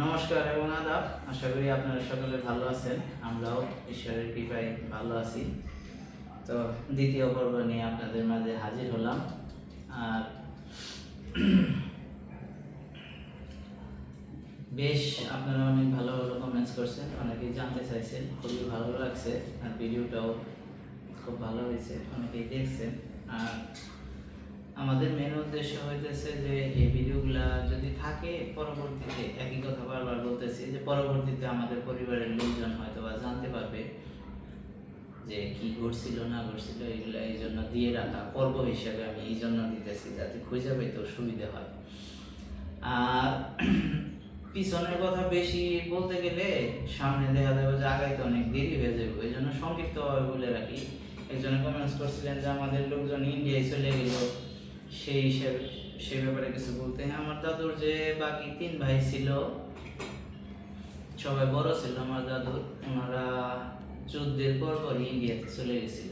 নমস্কার, এবং আদাব। আশা করি আপনারা সকলে ভালো আছেন। আমরাও ঈশ্বরের কৃপায় ভালো আছি। তো দ্বিতীয় পর্ব নিয়ে আপনাদের মাঝে হাজির হলাম। আর বেশ, আপনারা অনেক ভালো ভালো কমেন্টস করছেন, অনেকেই জানতে চাইছেন, খুবই ভালো লাগছে। আর ভিডিওটাও খুব ভালো হয়েছে, অনেকেই দেখছেন। আর আমাদের মেন উদ্দেশ্য হইতেছে যে এই ভিডিওগুলা যদি থাকে, পরবর্তীতে একই কথা বারবার বলতেছি যে পরবর্তীতে আমাদের পরিবারের লোকজন হয়তো বা জানতে পারবে যে কি ঘটছিল, না ঘটছিল, এগুলা এই জন্য দিয়ে রাখা পর্ব হিসাবে আমি এই জন্য দিতেছি যাতে খুঁজে পেতেও সুবিধা হয়। আর পিছনের কথা বেশি বলতে গেলে, সামনে দেখা যাবে যে আগাইতে অনেক দেরি হয়ে যাবে, ওই জন্য সংক্ষিপ্তভাবে বলে রাখি। একজনে কমেন্টস করছিলেন যে আমাদের লোকজন ইন্ডিয়ায় চলে গেল। সেই হিসেবে সে ব্যাপারে কিছু বলতে হ্যাঁ। আমার দাদুর যে বাকি তিন ভাই ছিল, সবাই বড় ছিল। আমার দাদুর, ওনারা যুদ্ধের পর পর ইন্ডিয়াতে চলে গেছিল।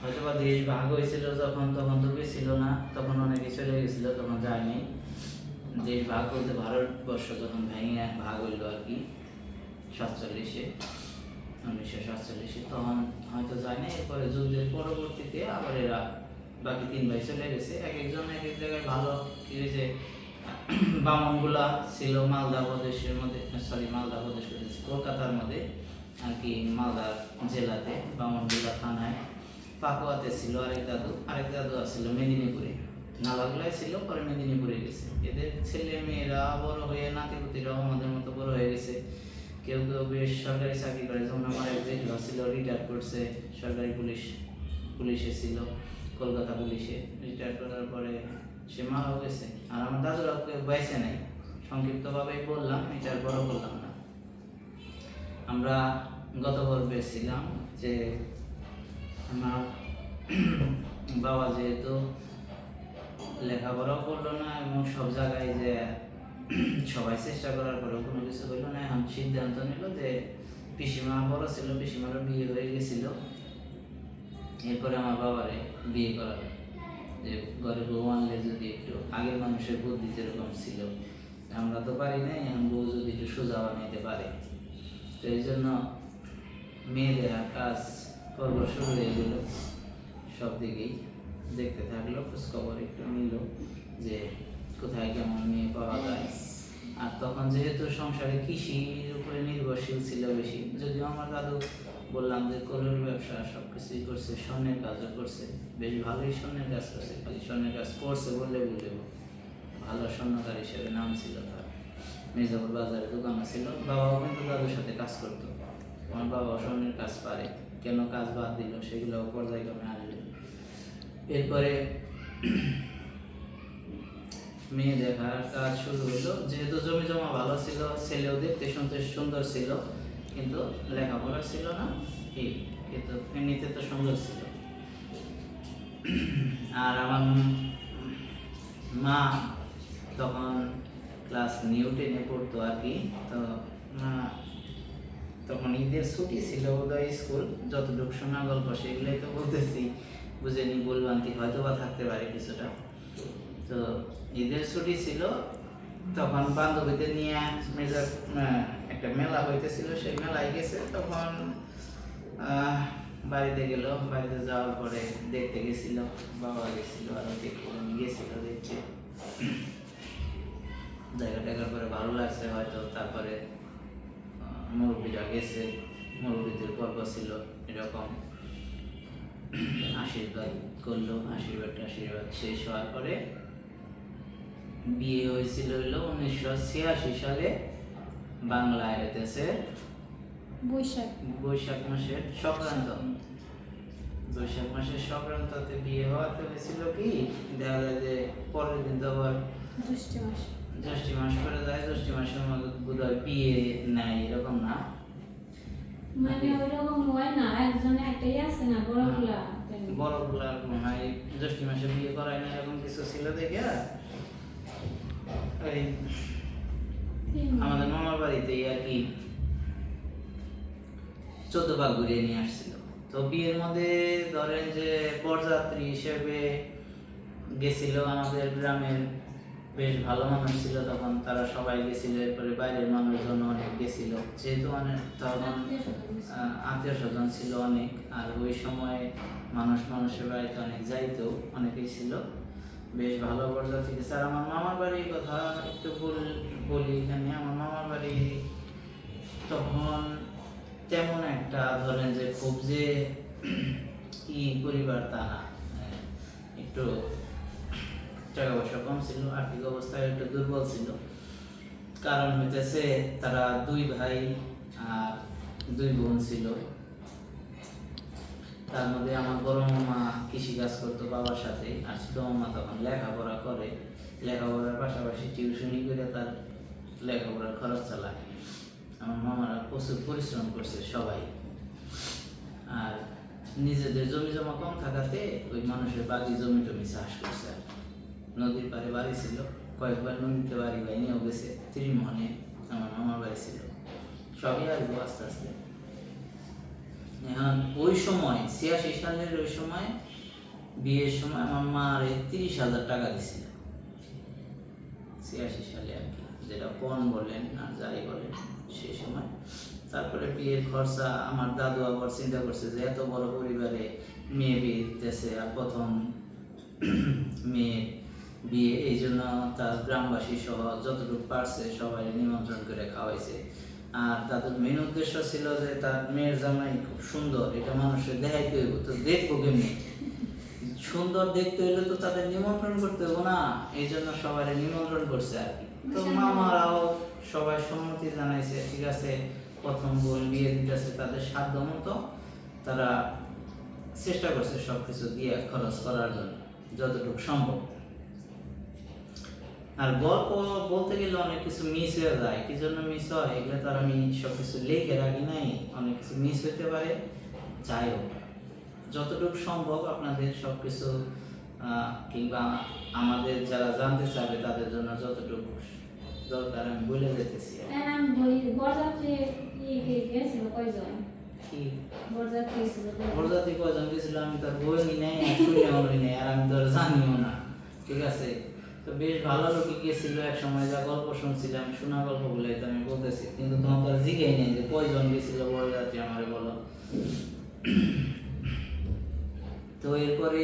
হয়তো বা দেশ ভাগ হয়েছিল যখন, তখন তো গেছিল না, তখন অনেকে চলে গেছিল, তখন যায়নি। দেশ ভাগ বলতে ভারতবর্ষ যখন ভেঙে ভাগ হইল আর কি, সাতচল্লিশে, উনিশশো সাতচল্লিশে, তখন হয়তো যায়নি। এরপরে যুদ্ধের পরবর্তীতে আবার এরা বাকি তিন ভাই চলে গেছে। এক একজন এক এক জায়গায় ভালো। কি হয়েছে বামনগুলা ছিল মালদা প্রদেশের মধ্যে সরি মালদা প্রদেশ কলকাতার মধ্যে, আর কি মালদা জেলাতে, বামনগুলা থানায়। পাকুয়াতে ছিল আরেক দাদু আরেক দাদু ছিল মেদিনীপুরে। নালাগুলাই ছিল, পরে মেদিনীপুরে গেছে। এদের ছেলে মেয়েরা বড় হয়ে, নাতিপুতিরাও আমাদের মতো বড় হয়ে গেছে। কেউ কেউ বেশ সরকারি চাকরি করে, যেমন আমার এক জেঠুয়া ছিল রিটায়ার করছে, সরকারি পুলিশ, পুলিশে ছিল। কলকাতা পুলিশে রিটায়ার করার পরে সে মারাও গেছে। আর আমার দাদুরা বাইসে নাই। সংক্ষিপ্তভাবেই বললাম এটা আর বড় বললাম না। আমরা গত পর্বে ছিলাম যে আমার বাবা যেহেতু লেখাপড়াও করল না এবং সব জায়গায় যে সবাই চেষ্টা করার পরেও কোনো কিছু হইল না, এখন সিদ্ধান্ত নিল যে পিসিমা বড় ছিল, পিসিমারও বিয়ে হয়ে গেছিল। এরপরে আমার বাবারে বিয়ে করাবে যে ঘরে বউ আনলে যদি একটু আগের মানুষের বুদ্ধি যেরকম ছিল, আমরা তো পারি না এখন বউ যদি একটু সোজা বানাইতে পারে। তো এই জন্য মেয়ে দেওয়ার কাজ পর্ব শুরু হয়ে গেল। সব দিকেই দেখতে থাকল, খোঁজখবর একটু নিল যে কোথায় কেমন মেয়ে পাওয়া যায়। আর তখন যেহেতু সংসারে কৃষির উপরে নির্ভরশীল ছিল বেশি, যদিও আমার দাদু বললাম যে কলুর ব্যবসা সব কিছুই করছে, স্বর্ণের কাজও করছে। বেশ ভালোই স্বর্ণের কাজ করছে, খালি স্বর্ণের কাজ করছে বললে বললে ভালো স্বর্ণকার হিসেবে নাম ছিল তার। মির্জাপুর বাজারে দোকানও ছিল বাবাও কিন্তু দাদুর সাথে কাজ করতো। আমার বাবা স্বর্ণের কাজ পারে, কেন কাজ বাদ দিল সেগুলোও পর্যায়ক্রমে আসবে এরপরে মেয়ে দেখার কাজ শুরু হলো যেহেতু জমি জমা ভালো ছিল, ছেলেও দেখতে শুনতে সুন্দর ছিল। কিন্তু লেখাপড়া ছিল না এই কিন্তু এমনিতে তো সুন্দর ছিল। আর আমার মা তখন ক্লাস নিউ টেনে পড়তো আর কি, তো মা তখন ঈদের ছুটি ছিল বোধহয় স্কুল, যতটুকু শোনা গল্প সেগুলোই তো বলতেছি। বুঝে বুঝেনি ভুলভ্রান্তি হয়তো বা থাকতে পারে কিছুটা। তো ঈদের ছুটি ছিল, তখন বান্ধবীদের নিয়ে মেজার একটা মেলা হইতেছিল, সেই মেলায় গেছে, তখন বাড়িতে গেল, বাড়িতে যাওয়ার পরে দেখতে গেছিল, বাবা গেছিল, আর দেখতে গেছিল দেখতে। জায়গা টাকার পরে ভালো লাগছে হয়তো, তারপরে মুরব্বীরা গেছে, মুরব্বীদের পর্ব ছিল এরকম। আশীর্বাদ করল, আশীর্বাদ আশীর্বাদ শেষ হওয়ার পরে বিয়ে হয়েছিল উনিশশো ছিয়াশি সালে। বাংলায় হইতেছে বৈশাখ। বৈশাখ মাসের সংক্রান্ত। বৈশাখ মাসের সংক্রান্ততে বিয়ে হওয়াতে হয়েছিল কি? দেখা যায় যে পরের দিন তো আবার জ্যৈষ্ঠ মাস। জ্যৈষ্ঠী মাস করে যায় জ্যৈষ্ঠী মাসের মধ্যে বোধহয় বিয়ে নাই এরকম না? মানে ওইরকম হয় না একজন একটাই আছে না বড়গুলা বড়গুলার মনে হয় জ্যৈষ্ঠী মাসে বিয়ে করায় না এরকম কিছু ছিল দেখে? ওই আমাদের মামার বাড়িতে আর কি চোদ্দ ভাগ ঘুরিয়ে নিয়ে আসছিল। তো বিয়ের মধ্যে ধরেন যে বরযাত্রী হিসেবে গেছিল, আমাদের গ্রামের বেশ ভালো মানুষ ছিল, তখন তারা সবাই গেছিল, এরপরে বাইরের মানুষজন অনেক গেছিল। যেহেতু অনেক তখন আত্মীয় স্বজন ছিল অনেক, আর ওই সময় মানুষ মানুষের বাড়িতে অনেক যাইতো অনেকেই ছিল। বেশ ভালো পর্যায়ে থেকে স্যার, আমার মামার বাড়ির কথা একটু বল- এখানে। আমার মামার বাড়ি তখন তেমন একটা ধরেন যে খুব যে ই পরিবার তা না। একটু টাকা পয়সা কম ছিল, আর্থিক অবস্থা একটু দুর্বল ছিল। কারণ হইতেছে তারা দুই ভাই আর দুই বোন ছিল। তার মধ্যে আমার বড় মামা কৃষি কাজ করতো বাবার সাথে আর ছোট মামা তখন লেখাপড়া করে। লেখাপড়ার পাশাপাশি টিউশনি করে তার লেখাপড়ার খরচ চালায়। আমার মামারা প্রচুর পরিশ্রম করছে সবাই। আর নিজেদের জমি জমা কম থাকাতে ওই মানুষের বাড়ি জমি টমি চাষ করছে আর নদীর পাড়ে বাড়ি ছিল, কয়েকবার নদীতে বাড়ি বাইনেও গেছে, ত্রিমোহনে আমার মামার বাড়ি ছিল। সবই আসব আস্তে আস্তে। এখন ওই সময় ছিয়াশি সালের ওই সময় বিয়ের সময় আমার তিরিশ হাজার টাকা দিছিল। ছিয়াশি সালে আর কি, যেটা পণ বলেন যাই বলেন সময়। তারপরে বিয়ের খরচা, আমার দাদু আবার চিন্তা করছে যে এত বড় পরিবারে মেয়ে বিয়ে দিতেছে আর প্রথম মেয়ে বিয়ে, এই জন্য তার গ্রামবাসী সহ যতটুকু পারছে সবাই নিমন্ত্রণ করে খাওয়াইছে। আর তাদের মেন উদ্দেশ্য ছিল যে তার মেয়ের জামাই খুব সুন্দর এটা মানুষের দেখাইতে হইব। তো দেখব কেমনি? সুন্দর দেখতে হইলে তো তাদের নিমন্ত্রণ করতে হব না এই জন্য সবাই নিমন্ত্রণ করছে আর কি। তো মামারাও সবাই সম্মতি জানাইছে ঠিক আছে প্রথম বোন বিয়ে দিতেছে তাদের সাধ্য মতো তারা চেষ্টা করছে সব কিছু দিয়ে খরচ করার জন্য যতটুকু সম্ভব। আর গল্প বলতে গেলে অনেক কিছু মিস হয়ে যায়। কি জন্য মিস হয়? এগুলো তো আর আমি সব কিছু লিখে রাখি নাই। অনেক কিছু মিস হতে পারে। যাই হোক যতটুকু সম্ভব আপনাদের সব কিছু কিংবা আমাদের যারা জানতে চাবে তাদের জন্য যতটুকু দরকার আমি বলে আর হ্যাঁ, কয়জন? গেছিল আমি তো বইনি নাই শুনেও নাই আর আমি তো আর জানিও না। ঠিক আছে? বেশ ভালো লোকই গিয়েছিল এক সময় যা গল্প শুনছিলাম, শোনা গল্প বলে আমি বলতেছি, কিন্তু তোমার তো নেই যে কয়জন গেছিল বরযাত্রী আমারে বলো। তো এরপরে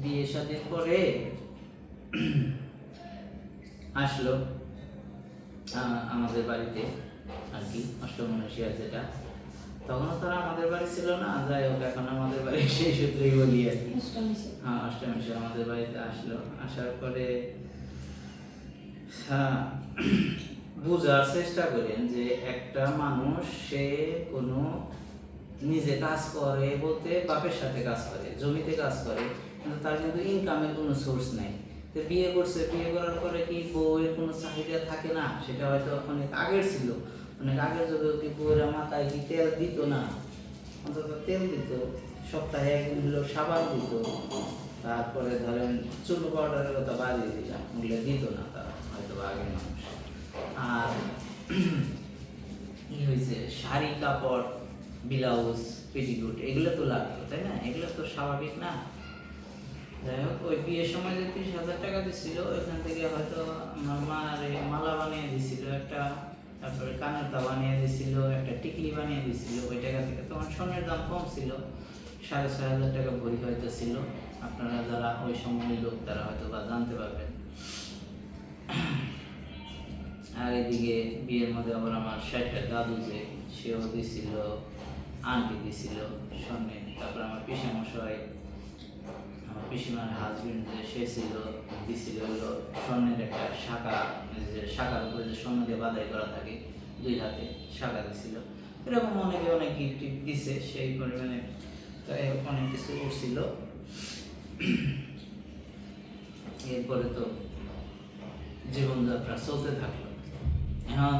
বিয়ে শাদীর পরে আসলো আমাদের বাড়িতে আর কি অষ্টমনুষিয়া যেটা তখনও তারা আমাদের বাড়ি ছিল না যাই হোক এখন আমাদের বাড়ি সেই সূত্রেই বলি আর কি। হ্যাঁ অষ্টমীশে আমাদের বাড়িতে আসলো। আসার পরে হ্যাঁ, বোঝার চেষ্টা করেন যে একটা মানুষ সে কোনো নিজে কাজ করে বলতে বাপের সাথে কাজ করে জমিতে কাজ করে কিন্তু তার কিন্তু ইনকামের কোনো সোর্স নাই। তো বিয়ে করছে বিয়ে করার পরে কি বউয়ের কোনো চাহিদা থাকে না? সেটা হয়তো অনেক আগের ছিল। অনেক আগের যুগেও কি মাথায় কি তেল দিত না, অন্তত তেল দিত, সপ্তাহে একদিন হলো সাবান দিত। তারপরে ধরেন চুল পাউডারের কথা বাড়িয়ে দিলাম ওগুলো দিত না তারা, হয়তো বা আগের মানুষ। আর কি হয়েছে শাড়ি, কাপড়, ব্লাউজ, পেটিকুট, এগুলো তো লাগতো, তাই না? এগুলো তো স্বাভাবিক না। যাই হোক, ওই বিয়ের সময় যে তিরিশ হাজার টাকা দিচ্ছিল ওইখান থেকে হয়তো আমার মা মালা বানিয়ে দিছিল একটা তারপরে কানের তা বানিয়ে দিছিল একটা টিকলি বানিয়ে দিছিল ওই টাকা থেকে তখন স্বর্ণের দাম কম ছিল। সাড়ে ছয় হাজার টাকা ভরি হয়তো ছিল। আপনারা যারা ওই সময়ের লোক, তারা হয়তো বা জানতে পারবেন। আর এদিকে বিয়ের মধ্যে আবার আমার ষাটটা দাদু যে, সেও দিছিল, আন্টি দিছিল স্বর্ণে। তারপর আমার পিসা মশাই আমার পিসিমার হাজবেন্ড যে, সে ছিল, দিছিল হলো স্বর্ণের একটা শাখা। যে শাখার উপরে যে স্বর্ণ দিয়ে বাদাই করা থাকে, দুই হাতে শাখা দিছিল এরকম অনেকে অনেক গিফট দিছে, সেই পরিমাণে অনেক কিছু উঠছিল। এরপরে তো জীবনযাত্রা চলতে থাকল। এখন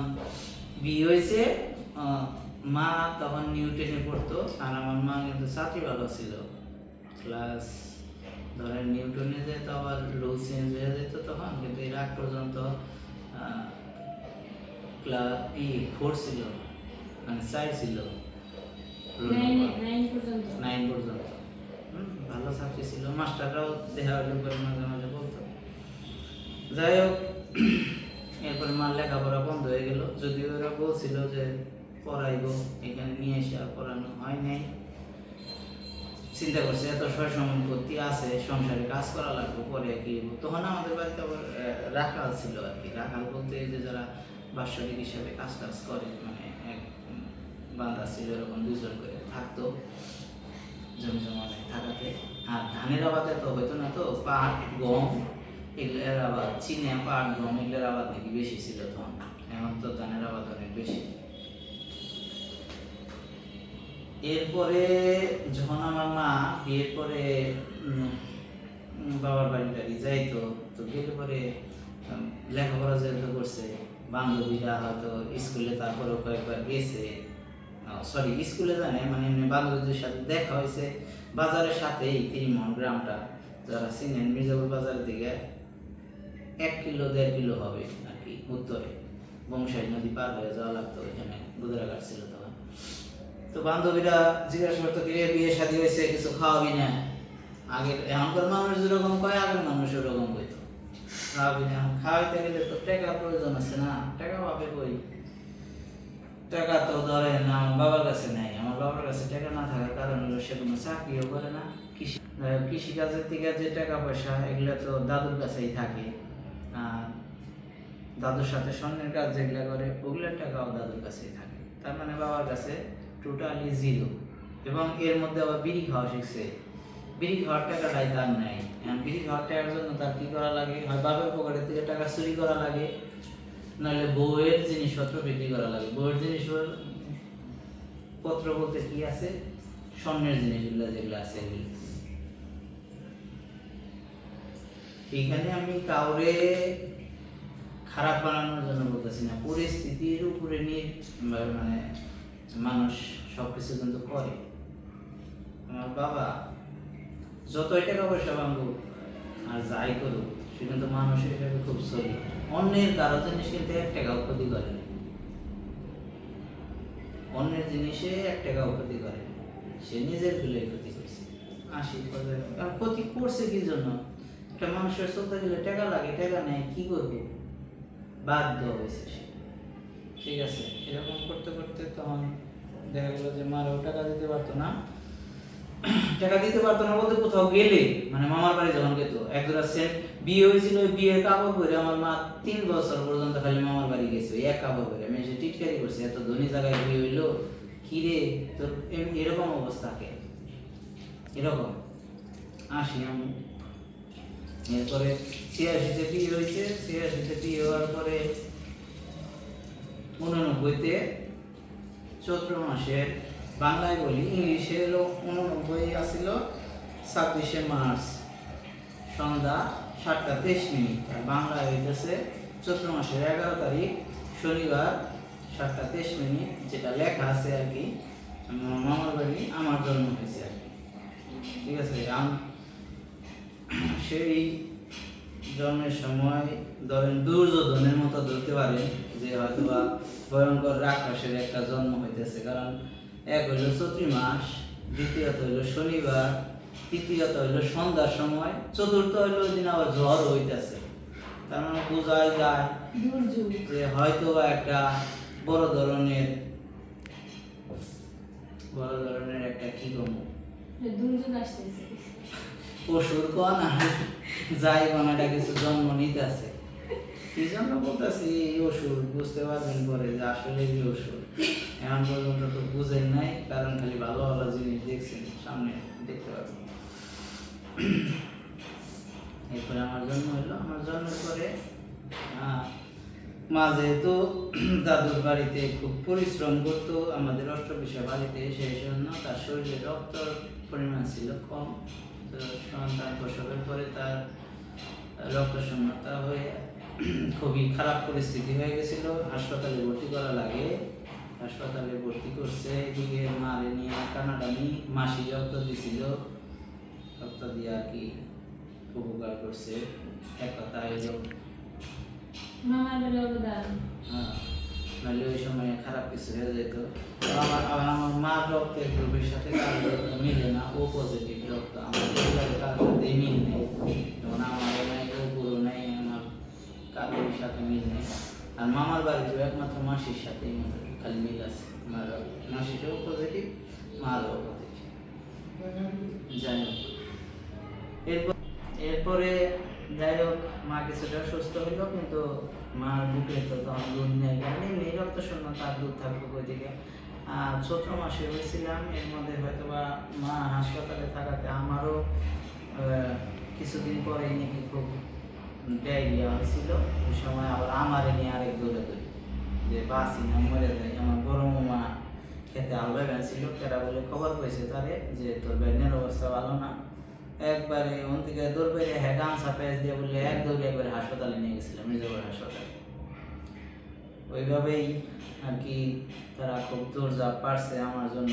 বিয়ে হয়েছে মা তখন নিউ টেনে পড়তো, আর আমার মা কিন্তু চাকরি ভালো ছিল। ক্লাস ধরেন নিউটনে যেত আবার রুল চেঞ্জ হয়ে যেত তখন, কিন্তু এর আগ পর্যন্ত ক্লাস ই ফোর ছিল মানে চার ছিল। নাইন পর্যন্ত। ভালো ছাত্রী ছিল। মাস্টাররাও দেখা পরে মাঝে মাঝে বলতো। যাই হোক এরপরে মার লেখাপড়া বন্ধ হয়ে গেল। যদিও ওরা বলছিল যে পড়াইবো এখানে নিয়ে এসে আর পড়ানো হয় নাই। চিন্তা করছে, এত সয় সম্পত্তি আছে, সংসারে কাজ করা লাগবে, পরে কি। তখন আমাদের বাড়িতে আবার রাখাল ছিল আর কি। রাখাল বলতে যে যারা বাৎসরিক হিসাবে কাজ টাজ করে মানে বান্দা ছিল, এরকম দুজন করে থাকতো জমি জমা থাকাতে। আর ধানের আবাদে তো হইতো না তো, পাট, গম, এগুলোর আবাদ, চিনে, পাট, গম, এগুলোর আবাদ নাকি বেশি ছিল তখন। এখন তো ধানের আবাদ অনেক বেশি। এরপরে যখন আমার মা বিয়ের পরে বাবার বাড়ি টাড়ি যাইতো, তো গেলে পরে লেখাপড়া যেহেতু করছে, বান্ধবীরা হয়তো স্কুলে তারপরে কয়েকবার গেছে সরি স্কুলে জানে মানে এমনি বান্ধবীদের সাথে দেখা হয়েছে, বাজারের সাথেই তিরিমন গ্রামটা, যারা চিনেন, মির্জাপুর বাজারের দিকে এক কিলো, দেড় কিলো হবে আর কি, উত্তরে। বংশাই নদী পার হয়ে যাওয়া লাগতো ওইখানে, গুদরাঘাট ছিল তখন। তো বান্ধবীরা জিজ্ঞাসা করতো কি বিয়ে শাদী হয়েছে, কিছু খাওয়াবি না? আগের এখনকার মানুষ যেরকম কয়, আগের মানুষ ওরকম কইতো। খাওয়াবি না। এখন খাওয়াইতে গেলে তো টাকা প্রয়োজন আছে না। টাকা পাবে কই? টাকা তো ধরেন আমার বাবার কাছে নাই। আমার বাবার কাছে টাকা না থাকার কারণ হলো সে কোনো চাকরিও করে না। কৃষি কৃষিকাজের থেকে যে টাকা পয়সা, এগুলো তো দাদুর কাছেই থাকে। আর দাদুর সাথে স্বর্ণের কাজ যেগুলো করে, ওগুলোর টাকাও দাদুর কাছেই থাকে। তার মানে বাবার কাছে টোটালি জিরো এবং এর মধ্যে আবার বিড়ি খাওয়া শিখছে। বিড়ি খাওয়ার টাকাটাই তার নাই বিড়ি খাওয়ার টাকার জন্য তার কি করা লাগে? হয় বাবার পকেটের থেকে টাকা চুরি করা লাগে, নাহলে বউয়ের জিনিসপত্র বিক্রি করা লাগে। বউয়ের জিনিস পত্র বলতে কি আছে? স্বর্ণের জিনিসগুলো যেগুলো আছে এখানে আমি কাউরে খারাপ বানানোর জন্য বলতেছি না। পরিস্থিতির উপরে নিয়ে মানে মানুষ সবকিছু কিন্তু করে। আমার বাবা যতই টাকা পয়সা ভাঙুক আর যাই করুক, সে কিন্তু মানুষ হিসেবে খুব সরি অন্যের কারও জিনিস কিন্তু এক টাকাও ক্ষতি করে অন্যের জিনিসে এক টাকাও ক্ষতি করে সে নিজের ফেলে ক্ষতি করছে। আশি আর ক্ষতি করছে কি জন্য? একটা মানুষের চলতে গেলে টাকা লাগে, টাকা নেয় কি করব? বাধ্য হয়েছে সে। ঠিক আছে, এরকম করতে করতে তখন দেখা গেলো যে মারাও টাকা দিতে পারতো না। টাকা দিতে পারতো না বলতে কোথাও গেলে মানে মামার বাড়ি যখন যেত একজোড়া সেন্ট বিয়ে হয়েছিল বিয়ের কাপড় পরে আমার মা তিন বছর পর্যন্ত খালি মামার বাড়ি গেছে এক কাপড় পরে। আমি এসে টিটকারি করছে, এত ধনী জায়গায় বিয়ে হইল, কি রে, তোর এরকম অবস্থা কে? এরকম। আসি আমি। এরপরে ছিয়াশিতে বিয়ে হয়েছে, ছিয়াশিতে বিয়ে হওয়ার পরে উননব্বইতে চৈত্র মাসের বাংলায় বলি ইংলিশে উননব্বই আসছিল ছাব্বিশে মার্চ। সন্ধ্যা সাতটা তেইশ মিনিট। আর বাংলায় হইতেছে চৈত্র মাসের এগারো তারিখ, শনিবার সাতটা তেইশ মিনিট, যেটা লেখা আছে আর কি মামার আমার জন্ম হয়েছে আর কি। ঠিক আছে সেই জন্মের সময় ধরেন দুর্যোধনের মতো ধরতে পারেন যে হয়তো বা ভয়ঙ্কর রাক্ষসের একটা জন্ম হইতেছে। কারণ এক হইল চৈত্রি মাস, দ্বিতীয়ত হইল শনিবার, তৃতীয়ত হইল সন্ধ্যার সময়, চতুর্থ হইল ওই দিন আবার ঝড় হইতেছে। তার মানে বোঝাই যায় যে হয়তো বা একটা বড় ধরনের বড় ধরনের একটা কি করব দুর্যোগ আসতেছে। পশুর আর যাই কোনটা কিছু জন্ম নিতে আছে কি জন্য বলতেছি? এই ওষুধ বুঝতে পারবেন পরে যে আসলে এই ওষুধ। এখন পর্যন্ত তো বুঝেন নাই, কারণ খালি ভালো ভালো জিনিস দেখছেন, সামনে দেখতে পাবেন এরপরে আমার জন্ম হলো আমার জন্মের পরে মা যেহেতু দাদুর বাড়িতে খুব পরিশ্রম করতো, আমাদের অষ্টবিশা বাড়িতে সেই জন্য তার শরীরে রক্তর পরিমাণ ছিল কম। সন্তান প্রসবের পরে তার রক্ত শূন্যতা হয়ে খুবই খারাপ পরিস্থিতি হয়ে গেছিল। হাসপাতালে ভর্তি করা লাগে। হাসপাতালে ভর্তি করছে এদিকে মারে নিয়ে কানাডানি মাসি রক্ত দিছিল। রক্ত দিয়ে আর কি উপকার করছে। এক কথা এলো। মামার হ্যাঁ। নাহলে ওই সময় খারাপ কিছু হয়ে যেত। আমার আবার আমার মার রক্তের গ্রুপের সাথে মিলে না, ও পজিটিভ রক্ত। আমার কার সাথে মিল নেই। যেমন আমার নাই ও গুরু নাই, আমার কাকুর সাথে মিল নেই। আর মামার বাড়িতেও একমাত্র মাসির সাথে খালি মিল আছে। মার মাসিটাও পজিটিভ মারও পজিটিভ যাই এরপর এরপরে যাই হোক, মা কিছুটা সুস্থ হইল, কিন্তু মার বুকে তো তখন দুধ নেই। কারণ এমনি রক্ত শূন্য তার দুধ থাকবে ওই দিকে আর চৈত্র মাসে হয়েছিলাম, এর মধ্যে হয়তো বা মা হাসপাতালে থাকাতে আমারও কিছুদিন পরেই নাকি খুব ডায়রিয়া হয়েছিল। ওই সময় আবার আমারে নিয়ে আরেক দৌড়ে দৌড়ি যে বাসি না, মরে যায়। আমার বড় মামা খেতে আলবা ব্যান ছিল কেরা বলে খবর পেয়েছে তারে যে তোর ব্যানের অবস্থা ভালো না। একবারে ওন থেকে দৌড় পেয়ে হ্যাঁ প্যাচ দিয়ে বললে এক দৌড়ে একবারে হাসপাতালে নিয়ে গেছিলাম, মির্জাপুর হাসপাতালে। ওইভাবেই আর কি তারা খুব দৌড়ঝাঁপ পারছে আমার জন্য।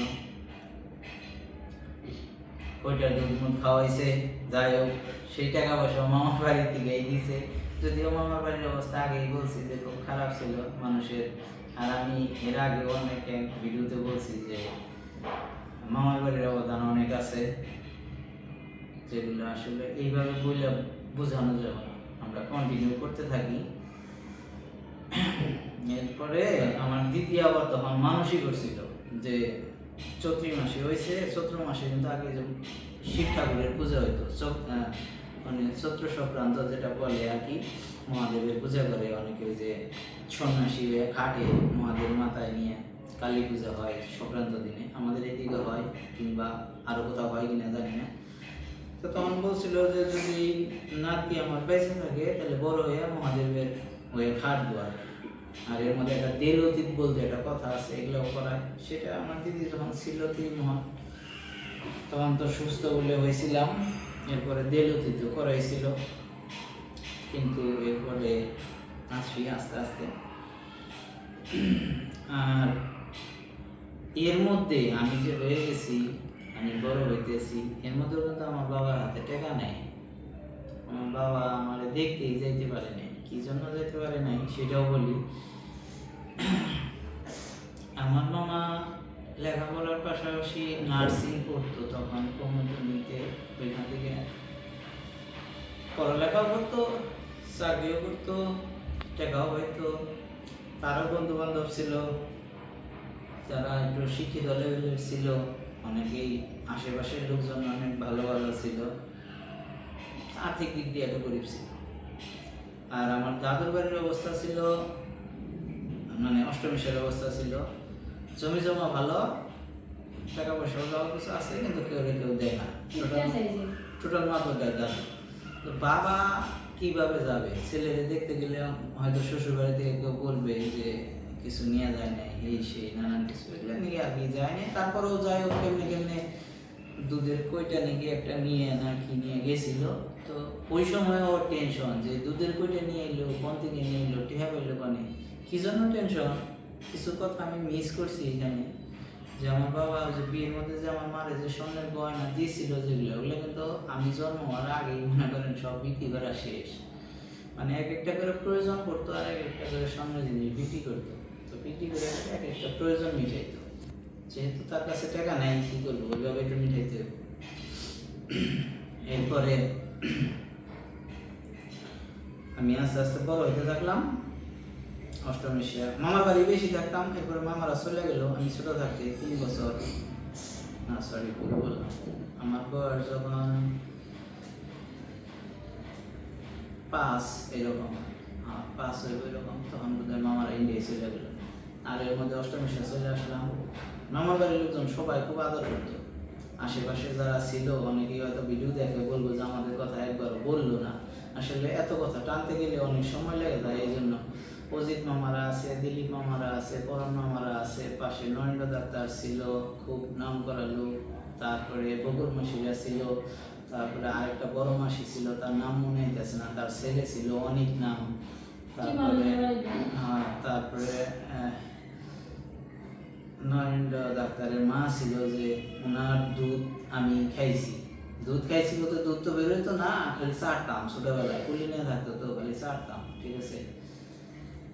কয়টার দুধ মুধ খাওয়াইছে, যাই হোক, সেই টাকা পয়সা মামার বাড়ি থেকেই দিছে। যদিও মামার বাড়ির অবস্থা আগেই বলছি যে খুব খারাপ ছিল মানুষের। আর আমি এর আগে অনেক ভিডিওতে বলছি যে মামার বাড়ির অবদান অনেক আছে। যেগুলো আসলে এইভাবে বলে বোঝানো যাবে না। আমরা কন্টিনিউ করতে থাকি। এরপরে আমার দিদি আবার তখন মানসিক করছিল যে চৈত্রি মাসে হয়েছে, চৈত্র মাসে কিন্তু আগে যে শিব ঠাকুরের পূজা হইতো মানে চৈত্র সংক্রান্ত যেটা বলে আর কি, মহাদেবের পূজা করে অনেকে যে সন্ন্যাসী খাটে মহাদেব মাথায় নিয়ে কালী পূজা হয় সংক্রান্ত দিনে। আমাদের এদিকে হয় কিংবা আরও কোথাও হয় কিনা জানি না। তো তখন বলছিল যে যদি নাতি আমার বেঁচে থাকে, তাহলে বড় হয়ে মহাদেবের হয়ে খাটবো আর আর এর মধ্যে একটা দেল অতীত বলতে একটা কথা আছে, এগুলোও করায়। সেটা আমার দিদি যখন ছিল তিন মহা, তখন তো সুস্থ বলে হয়েছিলাম। এরপরে দেল অতীত করাইছিল। কিন্তু এরপরে আসি আস্তে আস্তে। আর এর মধ্যে আমি যে রয়ে গেছি আমি বড় হইতেছি। এর মধ্যে কিন্তু আমার বাবার হাতে টাকা নেই। আমার বাবা আমার দেখতেই যাইতে পারে নাই। কি জন্য যাইতে পারে নাই সেটাও বলি। আমার মামা লেখাপড়ার পাশাপাশি নার্সিং করতো তখন কমিউনিটিতে ওইখান থেকে পড়ালেখাও করতো, চাকরিও করতো, টাকাও হয়তো তারও বন্ধু বান্ধব ছিল। যারা একটু শিক্ষিত লেভেলের ছিল, অনেকেই আশেপাশের লোকজন অনেক ভালো ভালো ছিল। আর্থিক দিক দিয়ে একটু গরিব ছিল। আর আমার দাদুর বাড়ির অবস্থা ছিল মানে অষ্টমীশের অবস্থা ছিল। জমি জমা ভালো টাকা পয়সা যাওয়া কিছু আছে কিন্তু কেউ কেউ দেয় না। টোটাল মাত্র দেয় দাদু। তো বাবা কীভাবে যাবে? ছেলেরে দেখতে গেলে হয়তো শ্বশুর বাড়ি থেকে কেউ বলবে যে কিছু নিয়ে যায় না এই সেই নানান কিছু। এগুলো নিয়ে আর কি যায় না তারপরেও যাই হোক কেমনে কেমনে দুধের কইটা নাকি একটা নিয়ে না কি নিয়ে গেছিল? তো ওই সময় ওর টেনশন যে দুধের কইটা নিয়ে এলো, কোন থেকে নিয়ে এলো, টিহা পেল কোনে? কি জন্য টেনশন কিছু কথা আমি মিস করছি এখানে। যে আমার বাবা যে বিয়ের মধ্যে যে আমার মারে যে স্বর্ণের গয়না দিয়েছিল যেগুলো, ওগুলো কিন্তু আমি জন্ম হওয়ার আগেই মনে করেন সব বিক্রি করা শেষ। মানে এক একটা করে প্রয়োজন করতো আর এক একটা করে স্বর্ণের জিনিস বিক্রি করতো। তো বিক্রি করে এক একটা প্রয়োজন মিটাইতো। যেহেতু তার কাছে টাকা নেই, কি করব? ওইভাবে একটু মিটাইতে হবে। এরপরে আমি আস্তে আস্তে বড় হইতে থাকলাম। অষ্টমী শেয়ার মামার বাড়ি বেশি থাকতাম, এরপরে মামারা চলে গেল। আমি ছোট থাকতে তিন বছর। না সরি ভুল বললাম আমার বয়স যখন পাঁচ, এরকম। হ্যাঁ পাঁচ হইব এরকম, তখন বোধহয় মামারা ইন্ডিয়ায় চলে গেল। আর এর মধ্যে অষ্টমী শেষ চলে আসলাম। মামার বাড়ির লোকজন সবাই খুব আদর করতো। আশেপাশে যারা ছিল অনেকেই হয়তো ভিডিও দেখে বলব যে আমাদের কথা একবার বলল না। আসলে এত কথা টানতে গেলে অনেক সময় লেগে যায় এই জন্য। অজিত মামারা আছে দিলীপ মামারা আছে পরম মামারা আছে পাশে নরেন্দ্র ছিল খুব নাম করা লোক। তারপরে বকুর মাসিরা ছিল তারপরে আরেকটা বড় মাসি ছিল তার নাম মনে হইতেছে না তার ছেলে ছিল অনেক নাম। তারপরে হ্যাঁ তারপরে নরেন্দ্র ডাক্তারের মা ছিল যে ওনার দুধ আমি খাইছি। দুধ খাইছি বলতে দুধ তো বেরোতো না খালি চাটতাম ছোটবেলায় কুলি নিয়ে থাকতো তো খালি চাটতাম ঠিক আছে?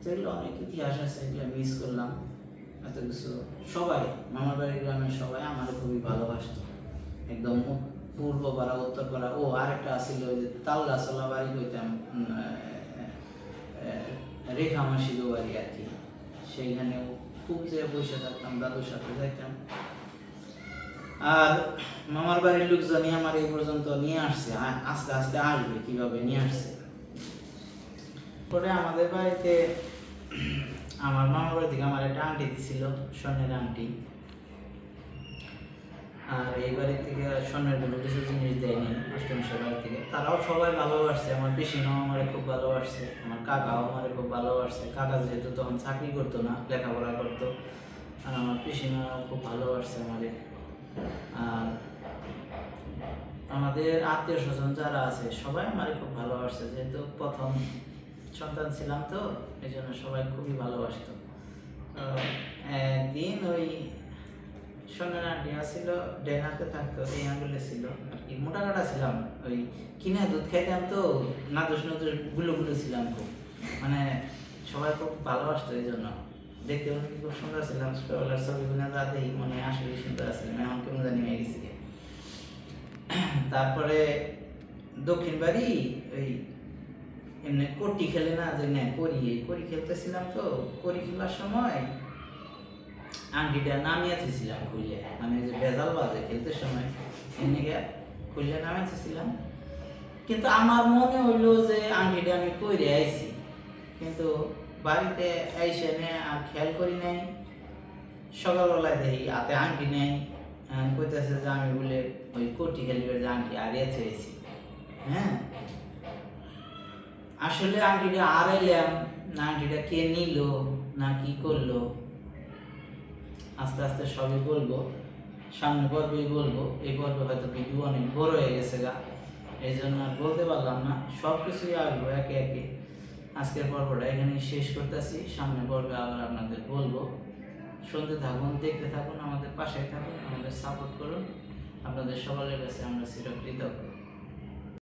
সেগুলো অনেক ইতিহাস আছে এগুলো মিস করলাম। এত কিছু সবাই মামার বাড়ির গ্রামের সবাই আমার খুবই ভালোবাসতো। একদম পূর্ব পাড়া উত্তর পাড়া ও আরেকটা ছিল ওই যে তাল গাছলা বাড়ি আহ, রেখা মাসির বাড়ি আর কি। সেইখানেও খুব যে বসে থাকতাম, দাদুর সাথে যাইতাম। আর মামার বাড়ির লোকজনই আমার এই পর্যন্ত নিয়ে আসছে আস্তে আস্তে আসবে, কীভাবে নিয়ে আসছে। পরে আমাদের বাড়িতে, আমার মামার বাড়ি থেকে আমার একটা আংটি দিছিল, স্বর্ণের আংটি। আর এই বাড়ি থেকে স্বর্ণের কোনো কিছু জিনিস দেয়নি অষ্টমশো বাড়ি থেকে। তারাও সবাই ভালোবাসছে, আমার পিসিমাও আমারে খুব ভালোবাসছে, আমার কাকাও আমারে খুব ভালোবাসছে। কাকা যেহেতু তখন চাকরি করতো না, লেখাপড়া করতো, আর আমার পিসিমাও খুব ভালোবাসছে আমারে। আর আমাদের আত্মীয় স্বজন যারা আছে, সবাই আমারে খুব ভালোবাসছে। যেহেতু প্রথম সন্তান ছিলাম তো এই জন্য সবাই খুবই ভালোবাসতো। সোনার আন্টি আসছিল ডেনাতে থাকতো, এই আঙ্গুলে ছিল। আর কি মোটা কাটা ছিলাম, ওই কিনে দুধ খাইতাম তো, নাদুস নাদুসগুলো গুলো ছিলাম খুব। মানে সবাই খুব ভালোবাসতো এই জন্য। দেখতে মনে হয় খুব সুন্দর ছিলাম, ছোটবেলার ছবিগুলো দেখি মনে আসলে সুন্দর ছিলাম এখন কেমন জানি হয়ে গেছি। তারপরে দক্ষিণ বাড়ি, ওই এমনি কটি খেলে না, যে না, করি করি খেলতেছিলাম তো, করি খেলার সময় আংটিটা নামিয়ে থেছিলাম খুলে মানে ওই যে ভেজাল বাজে খেলতে সময়। এমনি খুলে নামিয়ে থেছিলাম কিন্তু আমার মনে হইল যে আংটিটা আমি পরে আইছি। কিন্তু বাড়িতে আইসে আর খেয়াল করি নাই। সকালবেলায় দেখি হাতে আংটি নেই। কইতেছে যে আমি বলে ওই কোটি খেলিবার যে আংটি থেয়েছি হ্যাঁ? আসলে আংটিটা আড়াইলাম না আংটিটা কে নিল, না কি করল। আস্তে আস্তে সবই বলব, সামনে পর্বেই বলব, এই পর্বে হয়তো ভিডিও অনেক বড় হয়ে গেছে গা। এই জন্য আর বলতে পারলাম না সব কিছুই আসব একে একে। আজকের পর্বটা এখানেই শেষ করতেছি, সামনে পর্বে আবার আপনাদের বলব। শুনতে থাকুন, দেখতে থাকুন, আমাদের পাশে থাকুন, আমাদের সাপোর্ট করুন। আপনাদের সকলের কাছে আমরা চিরকৃতজ্ঞ।